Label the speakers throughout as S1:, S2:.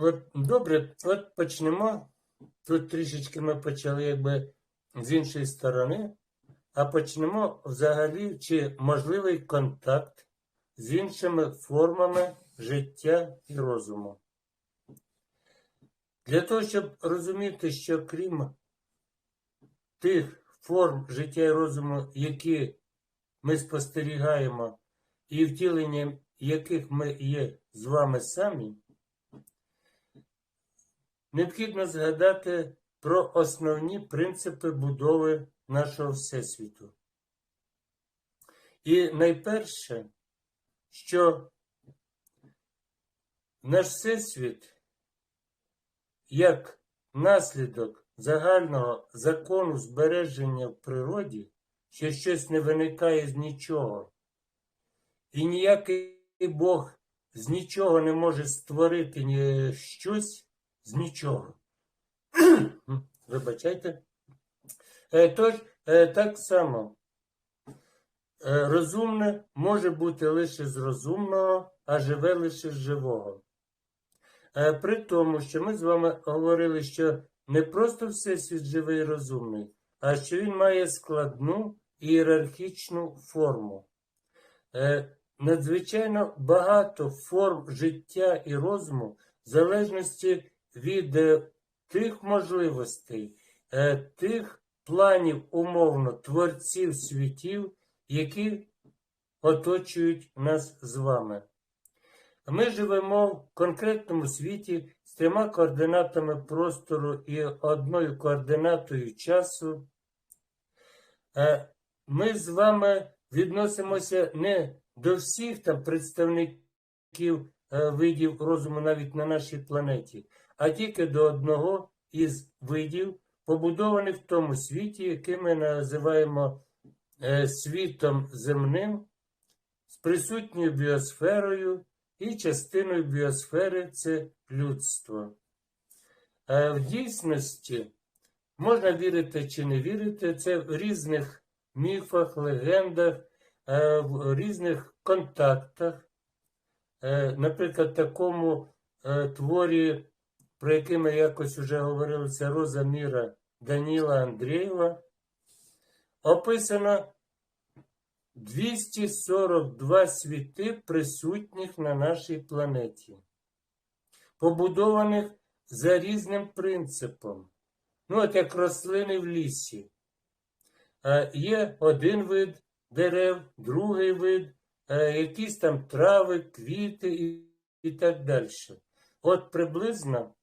S1: От, добре, от почнемо. Тут трішечки ми почали якби з іншої сторони, а почнемо взагалі, чи можливий контакт з іншими формами життя і розуму. Для того, щоб розуміти, що крім тих форм життя і розуму, які ми спостерігаємо, і втіленням яких ми є з вами самі, необхідно згадати про основні принципи будови нашого Всесвіту. І найперше, що наш Всесвіт як наслідок загального закону збереження в природі, що щось не виникає з нічого, і ніякий Бог з нічого не може створити щось з нічого. Вибачайте. Е, Тож, е, так само, е, розумне може бути лише з розумного, а живе лише з живого. При тому, що ми з вами говорили, що не просто Всесвіт живий і розумний, а що він має складну ієрархічну форму. Надзвичайно багато форм життя і розуму в залежності від е, тих можливостей, е, тих планів умовно творців світів, які оточують нас з вами. Ми живемо в конкретному світі з трьома координатами простору і одною координатою часу. Е, Ми з вами відносимося не до всіх там представників видів розуму навіть на нашій планеті, а тільки до одного із видів, побудованих в тому світі, який ми називаємо е, світом земним, з присутньою біосферою і частиною біосфери це людство. Е, В дійсності можна вірити чи не вірити, це в різних міфах, легендах, е, в різних контактах. Наприклад, такому е, творі, про який ми якось вже говорили, це Роза Міра Даніла Андрієва, описано 242 світи, присутніх на нашій планеті, побудованих за різним принципом. Ну, от як рослини в лісі. Є один вид дерев, другий вид, якісь там трави, квіти і, і так далі. От приблизно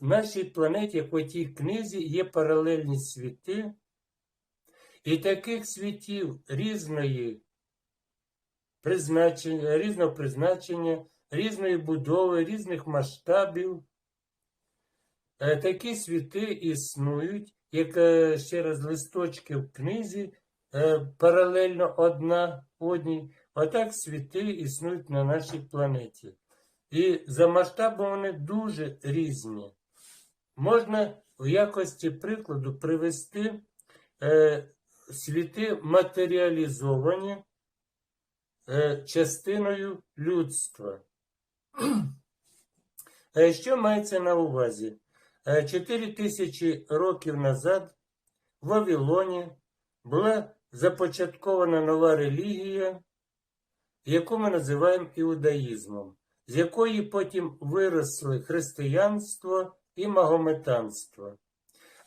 S1: нашій планеті, як в тій книзі, є паралельні світи, і таких світів різної призначення, різного призначення, різної будови, різних масштабів. Е, Такі світи існують, як е, ще раз листочки в книзі, е, паралельно одна одній. Отак світи існують на нашій планеті. І за масштабом вони дуже різні. Можна в якості прикладу привести е, світи матеріалізовані е, частиною людства. Е, Що мається на увазі? Е, Чотири тисячі років назад в Вавилоні була започаткована нова релігія, яку ми називаємо іудаїзмом, з якої потім виросли християнство і магометанство.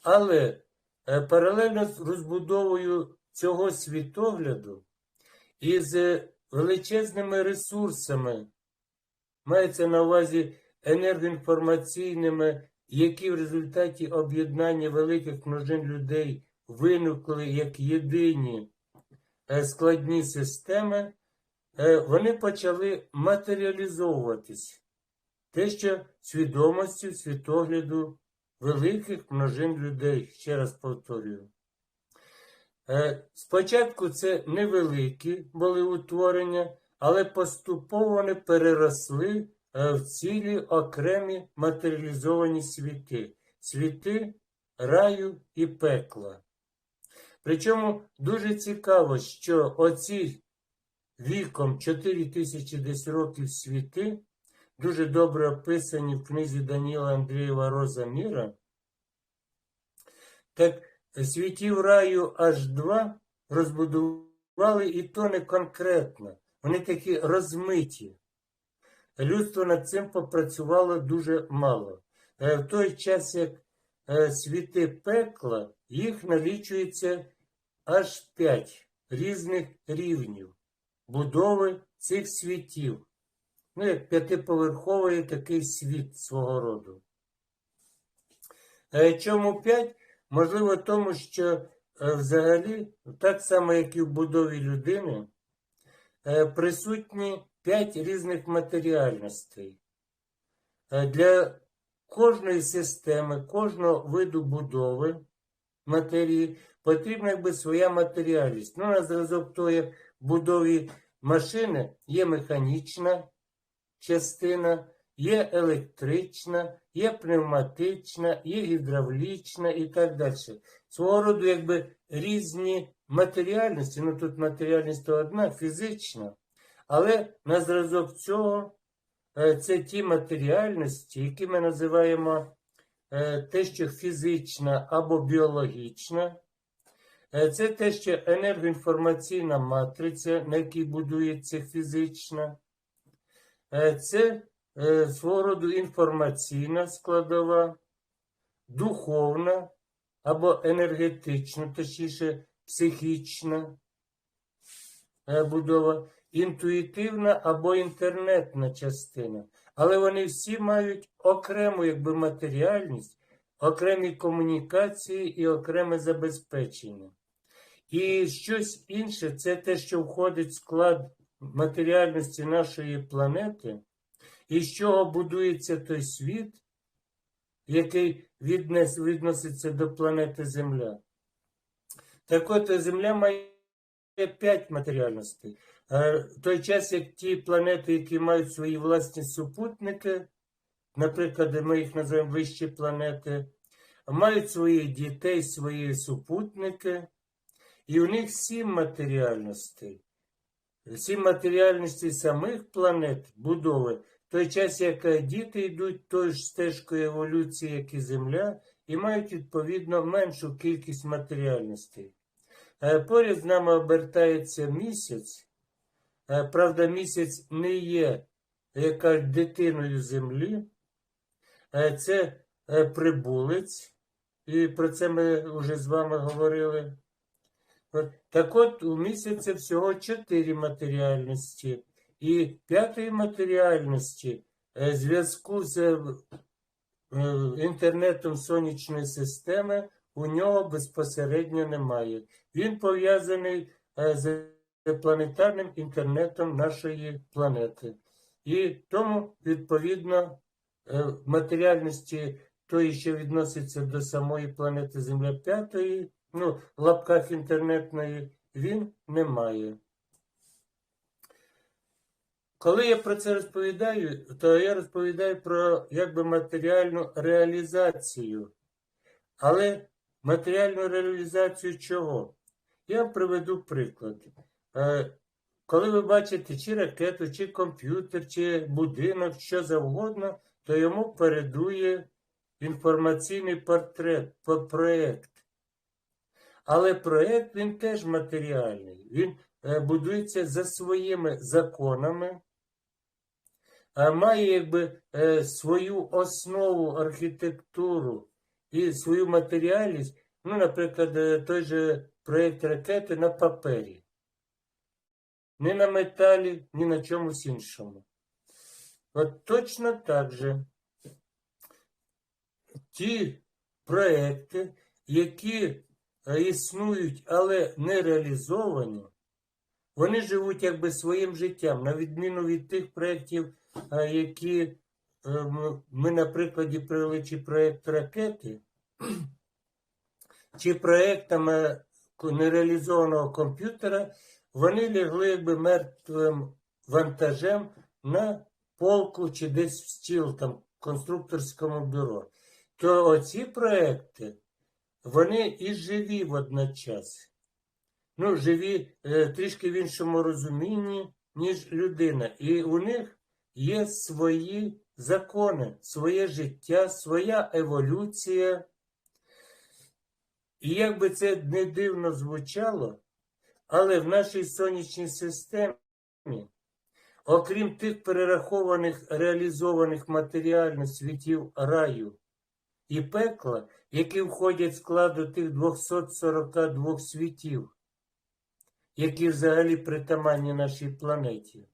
S1: Але е, паралельно з розбудовою цього світогляду із е, величезними ресурсами, мається на увазі енергоінформаційними, які в результаті об'єднання великих множин людей виникли як єдині е, складні системи, вони почали матеріалізовуватись. Те, що свідомості, світогляду великих множин людей, ще раз повторюю. Е, Спочатку це невеликі були утворення, але поступово вони переросли е, в цілі окремі матеріалізовані світи, світи раю і пекла. Причому дуже цікаво, що оці віком 4 тисячі десь років світи дуже добре описані в книзі Даніла Андрієва Роза Міра. Так світів раю аж два розбудували і то не конкретно. Вони такі розмиті. Людство над цим попрацювало дуже мало. Е, В той час, як е, світи пекла, їх налічується аж п'ять різних рівнів будови цих світів. Ну, як п'ятиповерховий такий світ свого роду. Е, Чому п'ять? Можливо, тому що е, взагалі, так само, як і в будові людини, е, присутні п'ять різних матеріальностей. Для кожної системи, кожного виду будови матерії потрібна якби своя матеріальність. Ну, на зразок того, як будові машини є механічна частина, є електрична, є пневматична, є гідравлічна і так далі. Свого роду якби різні матеріальності, ну тут матеріальність то одна, фізична, але на зразок цього е, це ті матеріальності, які ми називаємо е, те, що фізична або біологічна. Е, Це те, що енергоінформаційна матриця, на якій будується фізична. Е, Це е, свого роду інформаційна складова, духовна або енергетична, точніше, психічна будова, інтуїтивна або інтернетна частина. Але вони всі мають окрему якби, матеріальність, окремі комунікації і окреме забезпечення. І щось інше це те, що входить в склад матеріальності нашої планети, і з чого будується той світ, який віднес, відноситься до планети Земля. Так от Земля має п'ять матеріальностей. Е, В той час, як ті планети, які мають свої власні супутники, наприклад, ми їх називаємо вищі планети, мають своїх дітей, свої супутники, і у них сім матеріальностей. Сім матеріальностей самих планет будови, в той час, як е, діти йдуть тою ж стежкою еволюції, як і Земля, і мають відповідно меншу кількість матеріальностей. Е, Поряд з нами обертається місяць. Е, Правда, місяць не є яка дитиною Землі. Це прибулець, і про це ми вже з вами говорили. Так от у місяця всього чотири матеріальності. І п'ятої матеріальності е, зв'язку з е, інтернетом сонячної системи у нього безпосередньо немає. Він пов'язаний е, з планетарним інтернетом нашої планети. І тому, відповідно, матеріальності тої, що відноситься до самої планети Земля п'ятої, ну, в лапках інтернетної, він не має. Коли я про це розповідаю, то я розповідаю про якби матеріальну реалізацію. Але матеріальну реалізацію чого? Я приведу приклад. Е, Коли ви бачите чи ракету, чи комп'ютер, чи будинок, що завгодно, то йому передує інформаційний портрет, по- проєкт. Але проєкт він теж матеріальний. Він е, будується за своїми законами, має якби е, свою основу, архітектуру і свою матеріальність. Ну, наприклад, е, той же проєкт ракети на папері. Не на металі, ні на чомусь іншому. От точно так же ті проекти, які е, існують, але не реалізовані, вони живуть якби своїм життям, на відміну від тих проєктів, е, які е, ми на прикладі привели чи проєкт ракети, чи проєктами нереалізованого комп'ютера, вони лягли якби мертвим вантажем на полку чи десь в стіл там конструкторському бюро. То оці проекти, вони і живі водночас. Ну, живі е, трішки в іншому розумінні, ніж людина. І у них є свої закони, своє життя, своя еволюція. І як би це не дивно звучало, але в нашій сонячній системі, окрім тих перерахованих реалізованих матеріально світів раю і пекла, які входять в складу тих 242 світів, які взагалі притаманні нашій планеті,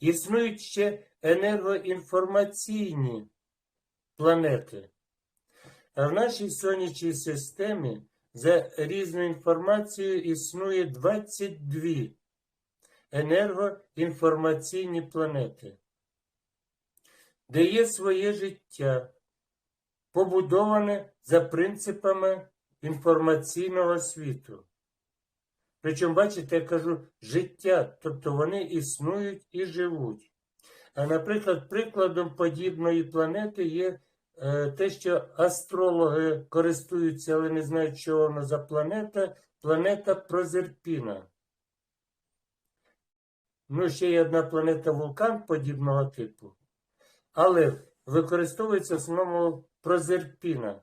S1: існують ще енергоінформаційні планети. А в нашій сонячній системі за різною інформацією існує 22 енергоінформаційні планети, де є своє життя, побудоване за принципами інформаційного світу. Причому, бачите, я кажу життя, тобто вони існують і живуть. А, наприклад, прикладом подібної планети є е, те, що астрологи користуються, але не знають, що воно за планета, планета Прозерпіна. Ну, ще є одна планета вулкан подібного типу, але використовується в основному Прозерпіна.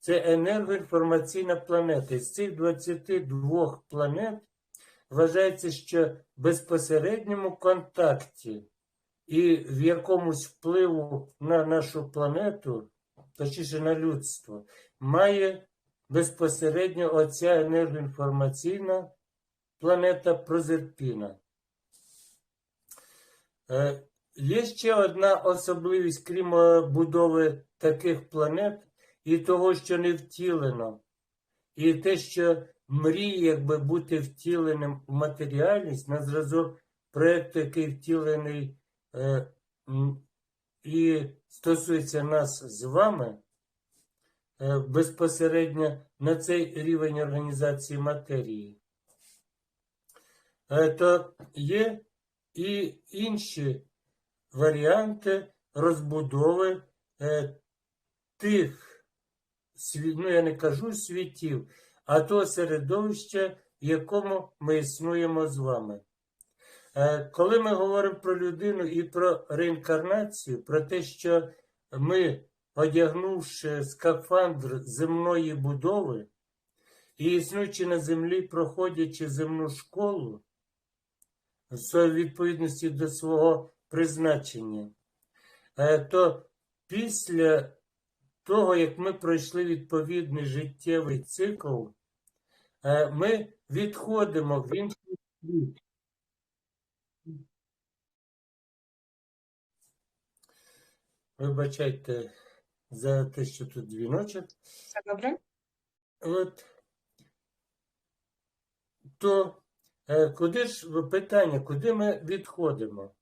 S1: Це енергоінформаційна планета. З цих 22 планет вважається, що в безпосередньому контакті і в якомусь впливу на нашу планету, точніше на людство, має безпосередньо оця енергоінформаційна планета Прозерпіна. Е, Є ще одна особливість, крім е, будови таких планет, і того, що не втілено, і те, що мріє якби бути втіленим в матеріальність на зразок проєкту, який втілений е, і стосується нас з вами, е, безпосередньо на цей рівень організації матерії, е, то є і інші варіанти розбудови е, тих ну я не кажу світів, а того середовища, в якому ми існуємо з вами. Е, Коли ми говоримо про людину і про реінкарнацію, про те, що ми, одягнувши скафандр земної будови і існуючи на землі, проходячи земну школу, в відповідності до свого призначення, е, то після того, як ми пройшли відповідний життєвий цикл, е, ми відходимо в інший світ. Вибачайте за те, що тут дзвіночок.
S2: Все добре?
S1: От. То е, куди ж питання, куди ми відходимо?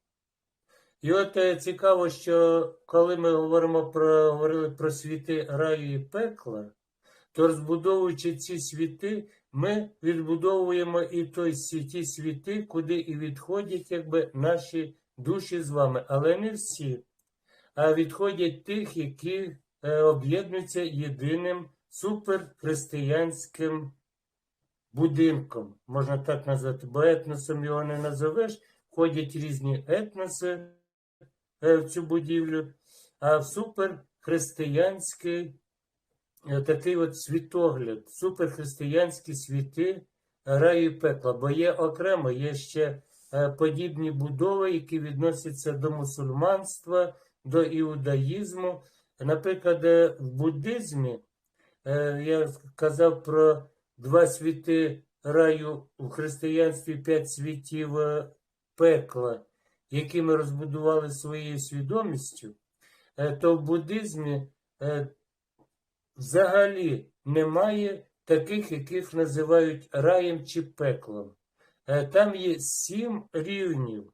S1: І от е, цікаво, що коли ми говоримо про, говорили про світи раю і пекла, то розбудовуючи ці світи, ми відбудовуємо і той ті світи, куди і відходять якби наші душі з вами, але не всі, а відходять тих, які е, об'єднуються єдиним суперхристиянським будинком, можна так назвати, бо етносом його не назовеш, входять різні етноси в цю будівлю, а в суперхристиянський е, такий от світогляд, суперхристиянські світи раю пекла, бо є окремо, є ще е, подібні будови, які відносяться до мусульманства, до іудаїзму. Наприклад, е, в буддизмі е, я казав про два світи раю у християнстві, п'ять світів е, пекла, які ми розбудували своєю свідомістю, е, то в буддизмі е, взагалі немає таких, яких називають раєм чи пеклом. Е, Там є сім рівнів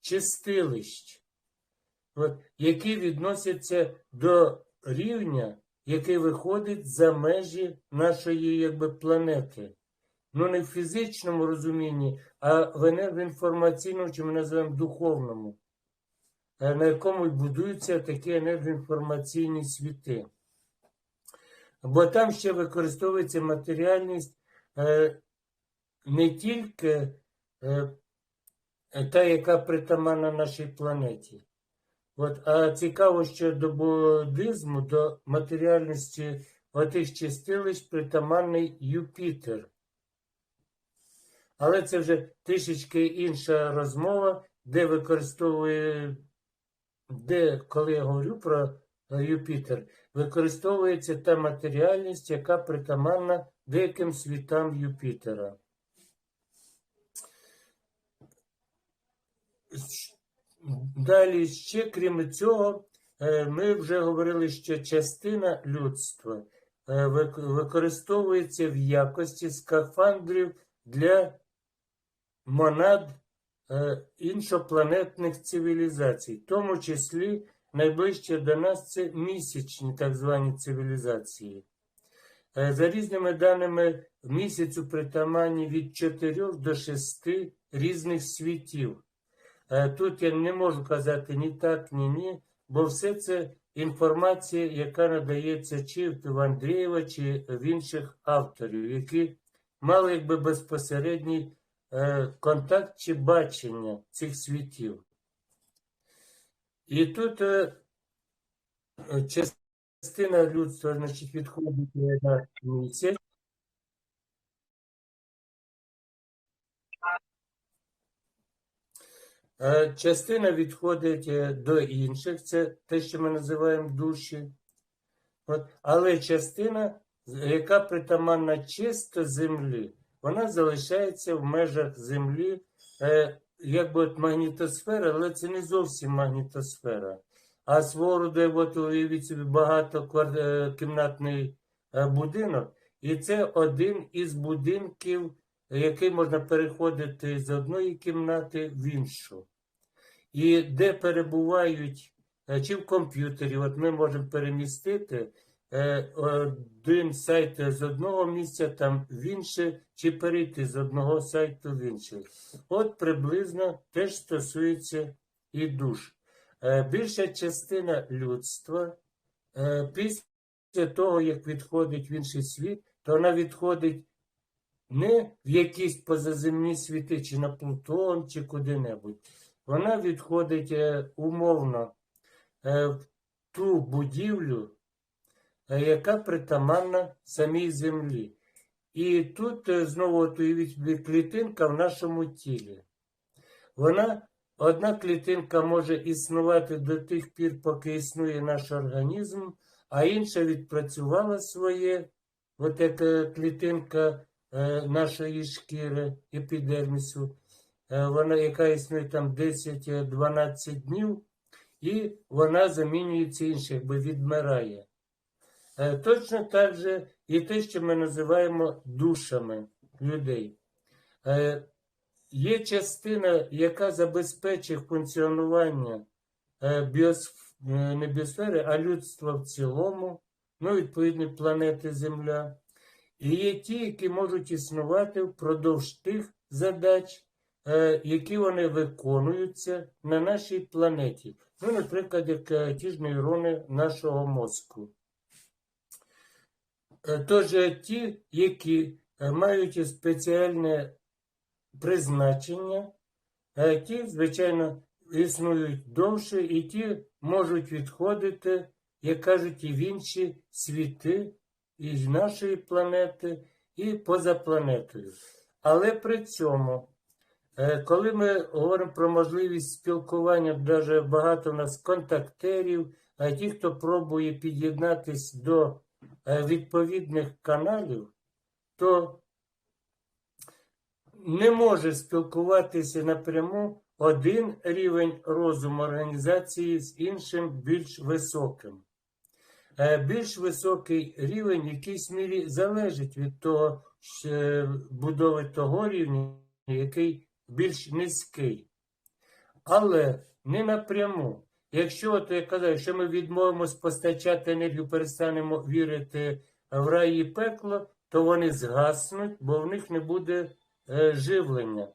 S1: чистилищ, які відносяться до рівня, який виходить за межі нашої якби, планети. Ну, не в фізичному розумінні, а в енергоінформаційному, чи ми називаємо духовному, е, на якому будуються такі енергоінформаційні світи. Бо там ще використовується матеріальність е, не тільки е, та, яка притаманна нашій планеті. От, а цікаво, що до буддизму, до матеріальності отих чистилищ притаманний Юпітер. Але це вже трішечки інша розмова, де використовує, де, коли я говорю про е, Юпітер, використовується та матеріальність, яка притаманна деяким світам Юпітера. Далі ще, крім цього, е, ми вже говорили, що частина людства е, використовується в якості скафандрів для монад е, іншопланетних цивілізацій, в тому числі найближче до нас це місячні так звані цивілізації. Е, За різними даними, місяцю притаманні від 4 до 6 різних світів. Е, Тут я не можу казати ні так, ні ні, бо все це інформація, яка надається чи в Андрієва, чи в інших авторів, які мали якби безпосередній контакт чи бачення цих світів. І тут е, е, частина людства значить, відходить на місяць. Е, Частина відходить е, до інших, це те, що ми називаємо душі. От. Але частина, яка притаманна чисто землі, вона залишається в межах землі, е, якби от магнітосфера, але це не зовсім магнітосфера. А свого роду, от уявіть собі багатокімнатний е, будинок, і це один із будинків, який можна переходити з одної кімнати в іншу. І де перебувають, е, чи в комп'ютері, от ми можемо перемістити е, один сайт з одного місця там в інше, чи перейти з одного сайту в інший. От приблизно теж стосується і душ. Е, Більша частина людства е, після того, як відходить в інший світ, то вона відходить не в якісь позаземні світи, чи на Плутон, чи куди-небудь. Вона відходить е, умовно е, в ту будівлю, е, яка притаманна самій землі. І тут е, знову от уявіть клітинка в нашому тілі. Вона, одна клітинка може існувати до тих пір, поки існує наш організм, а інша відпрацювала своє, от як е, клітинка е, нашої шкіри, епідермісу, вона, яка існує там 10-12 днів, і вона замінюється іншою, якби відмирає. Е, Точно так же і те, що ми називаємо душами людей. Е, Є частина, яка забезпечує функціонування е, біосф... не біосфери, а людства в цілому, ну, відповідно, планети Земля. І є ті, які можуть існувати впродовж тих задач, які вони виконуються на нашій планеті. Ну, наприклад, як ті ж нейрони нашого мозку. Е, Тож е, ті, які е, мають спеціальне призначення, ті, звичайно, існують довше, і ті можуть відходити, як кажуть, і в інші світи із нашої планети, і поза планетою. Але при цьому, коли ми говоримо про можливість спілкування, дуже багато у нас контактерів, а ті, хто пробує під'єднатись до відповідних каналів, то не може спілкуватися напряму один рівень розуму організації з іншим більш високим. Е, Більш високий рівень в якійсь мірі залежить від того е, будови того рівня, який більш низький. Але не напряму. Якщо, от я казав, якщо ми відмовимось постачати енергію, перестанемо вірити в рай і пекло, то вони згаснуть, бо в них не буде е, живлення.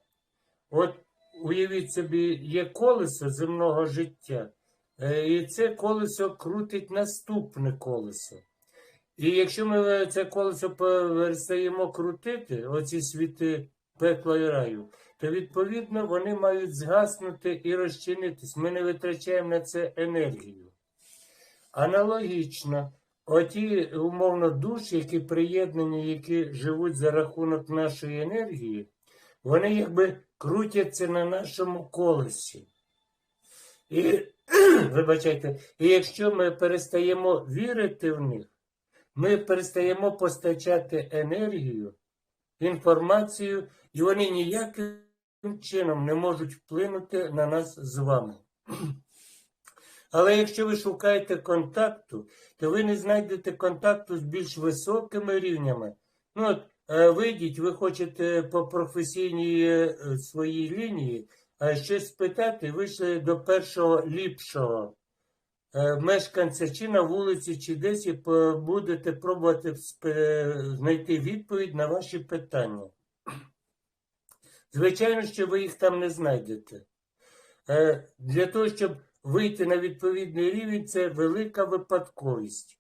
S1: От уявіть собі, є колесо земного життя, е, і це колесо крутить наступне колесо. І якщо ми це колесо перестаємо крутити, оці світи пекла і раю, то відповідно вони мають згаснути і розчинитись. Ми не витрачаємо на це енергію. Аналогічно, оті умовно душі, які приєднані, які живуть за рахунок нашої енергії, вони якби крутяться на нашому колесі. І, вибачайте, і якщо ми перестаємо вірити в них, ми перестаємо постачати енергію, інформацію, і вони ніяким чином не можуть вплинути на нас з вами. Але якщо ви шукаєте контакту, то ви не знайдете контакту з більш високими рівнями. Ну, от, е, вийдіть, ви хочете по професійній е, своїй лінії е, щось спитати, вийшли до першого ліпшого мешканця чи на вулиці, чи десь і будете пробувати знайти відповідь на ваші питання. Звичайно, що ви їх там не знайдете. Е, Для того, щоб вийти на відповідний рівень, це велика випадковість.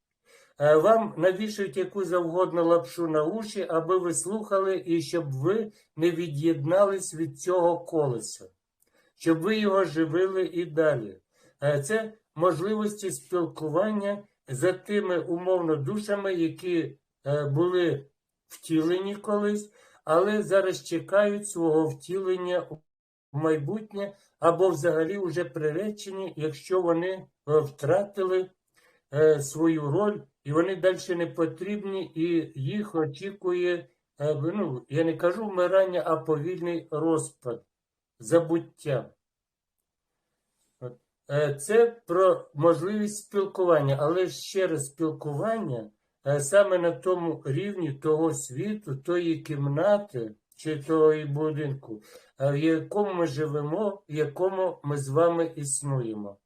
S1: Е, Вам навішують яку завгодно лапшу на уші, аби ви слухали і щоб ви не від'єднались від цього колеса, щоб ви його живили і далі. Е, Це можливості спілкування за тими умовно душами, які були втілені колись, але зараз чекають свого втілення в майбутнє або взагалі вже приречені, якщо вони е, втратили е, свою роль, і вони далі не потрібні, і їх очікує, е, ну, я не кажу вмирання, а повільний розпад, забуття. Це про можливість спілкування, але ще раз спілкування саме на тому рівні того світу, тої кімнати чи того будинку, е, в якому ми живемо, в якому ми з вами існуємо.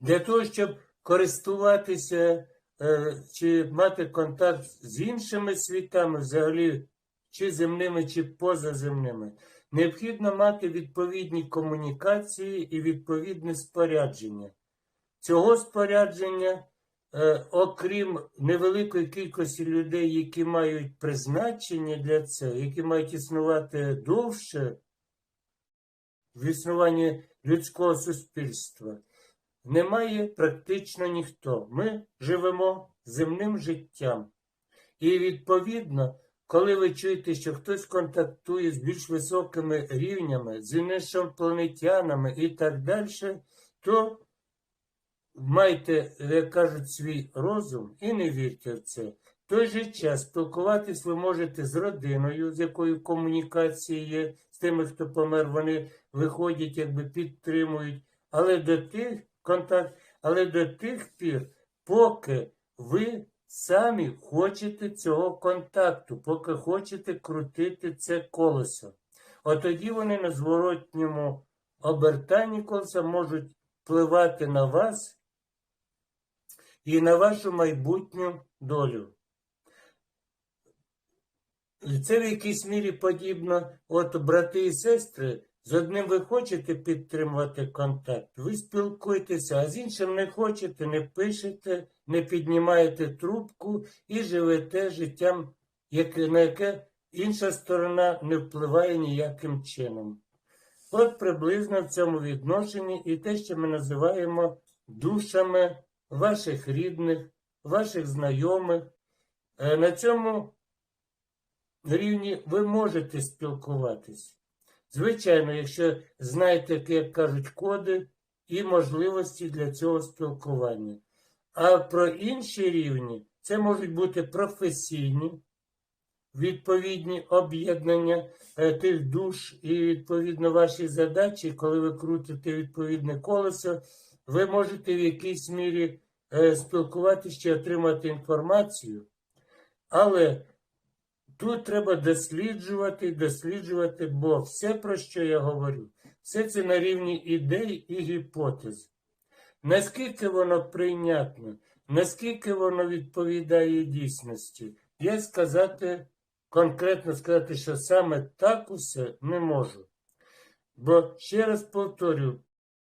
S1: Для того, щоб користуватися е, чи мати контакт з іншими світами, взагалі, чи земними, чи позаземними, необхідно мати відповідні комунікації і відповідне спорядження. Цього спорядження, е, окрім невеликої кількості людей, які мають призначення для цього, які мають існувати довше в існуванні людського суспільства, немає практично ніхто. Ми живемо земним життям. І відповідно, коли ви чуєте, що хтось контактує з більш високими рівнями, з іншопланетянами і так далі, то майте, як кажуть, свій розум і не вірте в це. В той же час спілкуватись ви можете з родиною, з якою комунікації є, з тими, хто помер, вони виходять, якби підтримують, але до тих контакт, але до тих пір, поки ви самі хочете цього контакту, поки хочете крутити це колесо. От тоді вони на зворотньому обертанні колеса можуть впливати на вас і на вашу майбутню долю. Це в якійсь мірі подібно, от брати і сестри, з одним ви хочете підтримувати контакт, ви спілкуєтеся, а з іншим не хочете, не пишете, не піднімаєте трубку і живете життям, на яке інша сторона не впливає ніяким чином. От приблизно в цьому відношенні і те, що ми називаємо душами ваших рідних, ваших знайомих. Е, На цьому рівні ви можете спілкуватись. Звичайно, якщо знаєте, як кажуть, коди і можливості для цього спілкування. А про інші рівні це можуть бути професійні, відповідні об'єднання е, тих душ і відповідно ваші задачі, коли ви крутите відповідне колесо, ви можете в якійсь мірі спілкуватися чи отримати інформацію. Але Тут треба досліджувати, досліджувати, бо все, про що я говорю, все це на рівні ідей і гіпотез. Наскільки воно прийнятно, наскільки воно відповідає дійсності, я сказати, конкретно сказати, що саме так усе не можу. Бо, ще раз повторю,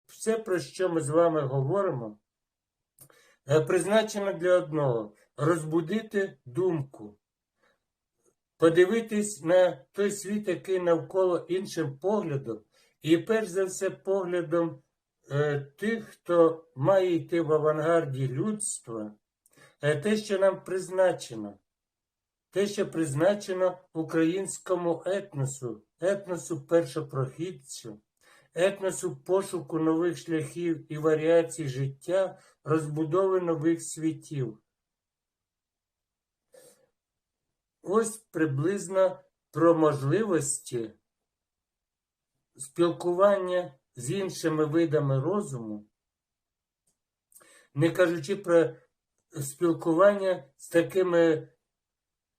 S1: все, про що ми з вами говоримо, е, призначено для одного розбудити думку подивитись на той світ, який навколо іншим поглядом, і перш за все поглядом е, тих, хто має йти в авангарді людства, е, те, що нам призначено, те, що призначено українському етносу, етносу першопрохідцю, етносу пошуку нових шляхів і варіацій життя, розбудови нових світів. Ось приблизно про можливості спілкування з іншими видами розуму, не кажучи про спілкування з такими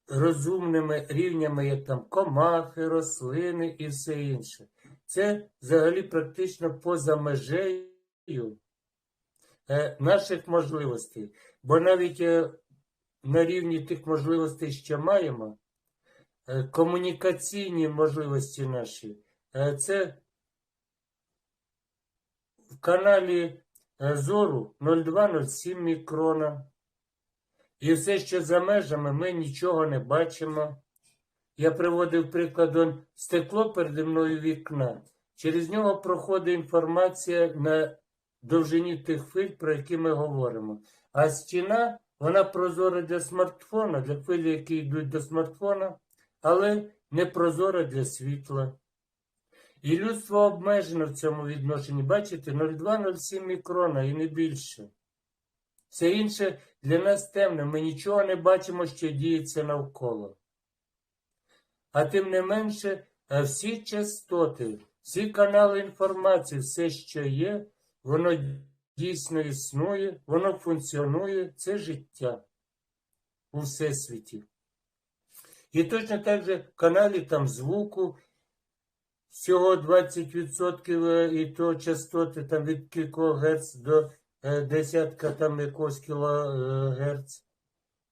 S1: розумними рівнями, як там комахи, рослини і все інше. Це взагалі практично поза межею наших можливостей. Бо навіть е, на рівні тих можливостей, що маємо, е, комунікаційні можливості наші, е, це в каналі е, Зору 0207 мікрона. І все, що за межами, ми нічого не бачимо. Я приводив прикладом стекло переді мною вікна. Через нього проходить інформація на довжині тих хвиль, про які ми говоримо. А стіна, вона прозора для смартфона, для хвиль, які йдуть до смартфона, але не прозора для світла. І людство обмежено в цьому відношенні. Бачите, 0,2-0,7 мікрона і не більше. Все інше для нас темне, ми нічого не бачимо, що діється навколо. А тим не менше, е, всі частоти, всі канали інформації, все, що є, воно дійсно існує, воно функціонує, це життя у всесвіті. І точно так же каналі там звуку всього 20% е, і то частоти там від кількох герц до е, десятка там якогось кілогерц.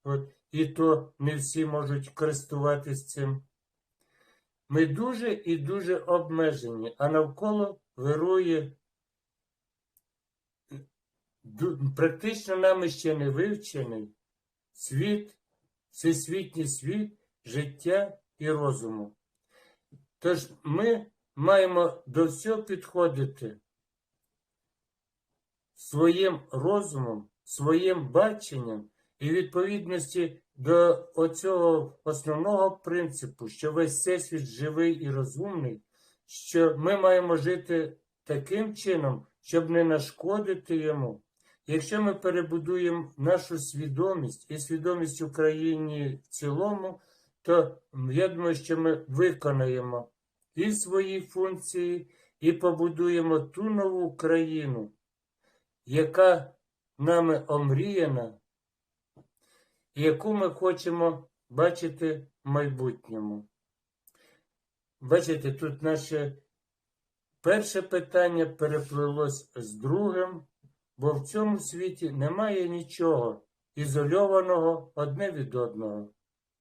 S1: От, і то не всі можуть користуватись цим. Ми дуже і дуже обмежені, а навколо вирує практично нами ще не вивчений світ, всесвітній світ життя і розуму. Тож ми маємо до всього підходити своїм розумом, своїм баченням і відповідності до оцього основного принципу, що весь всесвіт живий і розумний, що ми маємо жити таким чином, щоб не нашкодити йому. Якщо ми перебудуємо нашу свідомість і свідомість України в цілому, то я думаю, що ми виконаємо і свої функції, і побудуємо ту нову країну, яка нами омріяна, яку ми хочемо бачити в майбутньому. Бачите, тут наше перше питання переплилось з другим, бо в цьому світі немає нічого ізольованого одне від одного.